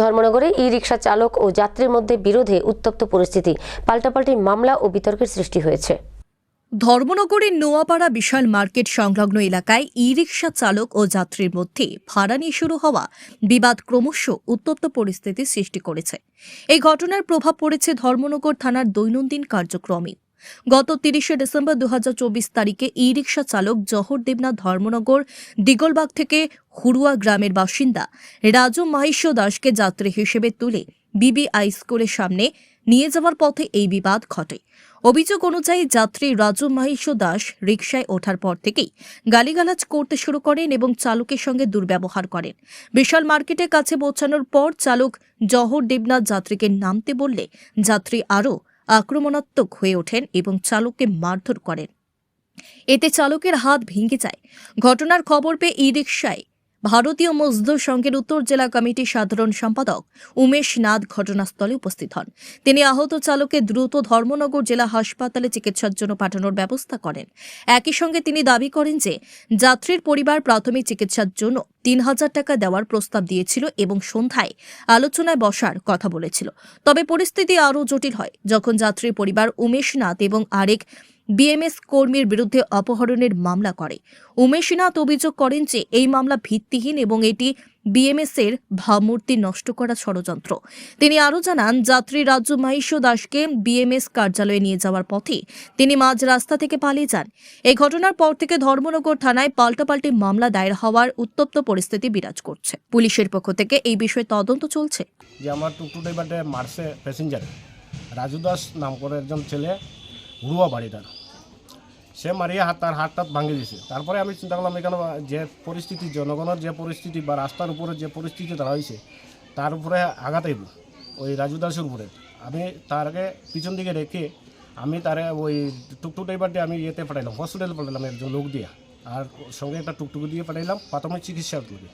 ধর্মনগরে ই রিক্সা চালক ও যাত্রীর মধ্যে বিরোধে উত্তপ্ত পরিস্থিতি। পাল্টাপাল্টি মামলা ও বিতর্কের সৃষ্টি হয়েছে। ধর্মনগরের নোয়াপাড়া বিশাল মার্কেট সংলগ্ন এলাকায় ই রিক্সা চালক ও যাত্রীর মধ্যে ভাড়া নিয়ে শুরু হওয়া বিবাদ ক্রমশ উত্তপ্ত পরিস্থিতি সৃষ্টি করেছে। এই ঘটনার প্রভাব পড়েছে ধর্মনগর থানার দৈনন্দিন কার্যক্রমে। গত তিরিশে ডিসেম্বর দু হাজার চব্বিশ তারিখে ই রিক্সা চালক জহর দেবনাথ ধর্মনগর দিগলবাগ থেকে হুড়ুয়া গ্রামের বাসিন্দা রাজু মাহিষ্য দাসকে যাত্রী হিসেবে তুলে বিবিআই স্কুলের সামনে নিয়ে যাওয়ার পথে এই বিবাদ ঘটে। অভিযোগ অনুযায়ী যাত্রী রাজু মাহিষ্য দাস রিকশায় ওঠার পর থেকেই গালিগালাজ করতে শুরু করেন এবং চালকের সঙ্গে দুর্ব্যবহার করেন। বিশাল মার্কেটের কাছে পৌঁছানোর পর চালক জহর দেবনাথ যাত্রীকে নামতে বললে যাত্রী আরও আক্রমণাত্মক হয়ে ওঠেন এবং চালককে মারধর করেন। এতে চালকের হাত ভেঙে যায়। ঘটনার খবর পেয়ে ই রিকশায় ভারতীয় মজদুর সংঘের উত্তর জেলা কমিটির সাধারণ সম্পাদক উমেশ নাথ ঘটনাস্থলে উপস্থিত হন। তিনি আহত চালককে দ্রুত ধর্মনগর জেলা হাসপাতালে চিকিৎসার জন্য পাঠানোর ব্যবস্থা করেন। একই সঙ্গে তিনি দাবি করেন যে, যাত্রীর পরিবার প্রাথমিক চিকিৎসার জন্য তিন হাজার টাকা দেওয়ার প্রস্তাব দিয়েছিল এবং সন্ধ্যায় আলোচনায় বসার কথা বলেছিল। তবে পরিস্থিতি আরও জটিল হয়। যখন যাত্রীর পরিবার উমেশ নাথ এবং আরেক বিএমএস কর্মীর বিরুদ্ধে অপহরণের মামলা করে। উমেশনাথ অভিযোগ করেন যে, এই মামলা ভিত্তিহীন এবং এটি বিএমএস এর ভাবমূর্তি নষ্ট করা ষড়যন্ত্র। তিনি আরও জানান, যাত্রী রাজ্য মাহিষ্য দাসকে বিএমএস কার্যালয়ে নিয়ে যাওয়ার পথে তিনি মাঝ রাস্তা থেকে পালিয়ে যান। এই ঘটনার পর থেকে ধর্মনগর থানায় পাল্টাপাল্টি মামলা দায়ের হওয়ার উত্তপ্ত পরিস্থিতি বিরাজ করছে। পুলিশের পক্ষ থেকে এই বিষয়ে তদন্ত চলছে। যে আমার টুকটু ড্রাইভারটা প্যাসেঞ্জার, রাজু দাস নাম করে একজন ছেলে, ঘুরুয়া বাড়িটার। সে মারিয়ে হাত তার হাতটা ভাঙে দিয়েছে তারপরে আমি চিন্তা করলাম, এখানে যে পরিস্থিতি, জনগণের যে পরিস্থিতি বা রাস্তার উপরে যে পরিস্থিতি দাঁড়াইছে তার উপরে আঘাত আইব ওই রাজু দাসের উপরে। আমি তারকে পিছন দিকে রেখে আমি তারে ওই টুকটুক ড্রাইভারটি আমি ইয়েতে পাঠাইলাম হসপিটালে পাঠাইলাম একজন লোক দিয়ে। আর সঙ্গে একটা টুকটুক দিয়ে পাঠাইলাম, প্রাথমিক চিকিৎসার লোকে।